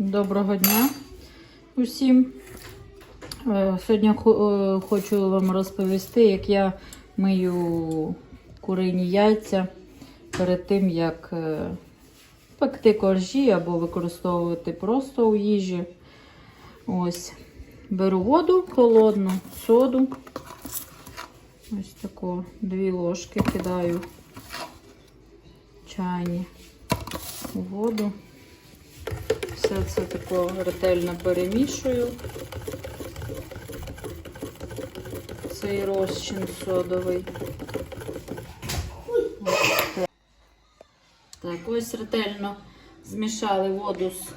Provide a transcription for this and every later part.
Доброго дня усім. Е, Сьогодні е, хочу вам розповісти, як я мию курині яйця перед тим, як е, пекти коржі або використовувати просто у їжі. Ось. Беру воду холодну, соду. Ось таку дві ложки кидаю чайні у воду. Все це тако ретельно перемішую. Цей розчин содовий. Так, ось ретельно змішали воду з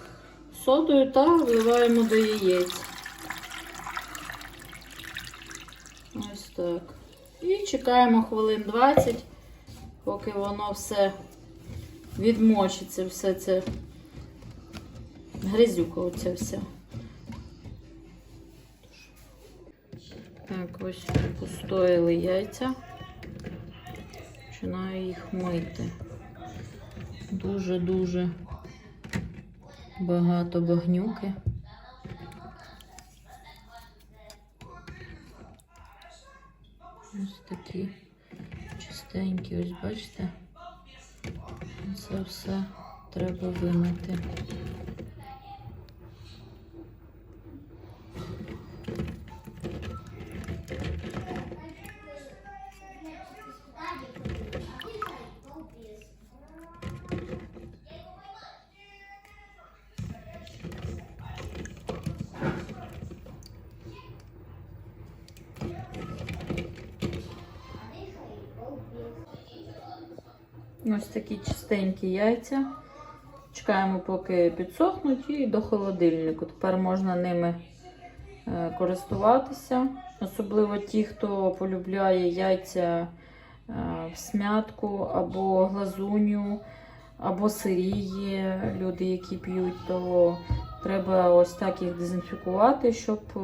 содою та вливаємо до яєць. Ось так. І чекаємо хвилин 20, поки воно все відмочиться, все це грязюка оця вся. Так, ось постояли яйця. Починаю їх мити. Дуже-дуже багато багнюки. Ось такі чистенькі, ось бачите? Це все треба вимити. Ось такі чистенькі яйця. Чекаємо, поки підсохнуть, і до холодильнику. Тепер можна ними е, користуватися. Особливо ті, хто полюбляє яйця е, в смятку або глазуню, або сирії. Люди, які п'ють, то треба ось так їх дезінфікувати, щоб е,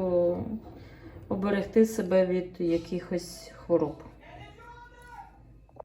оберегти себе від якихось хвороб.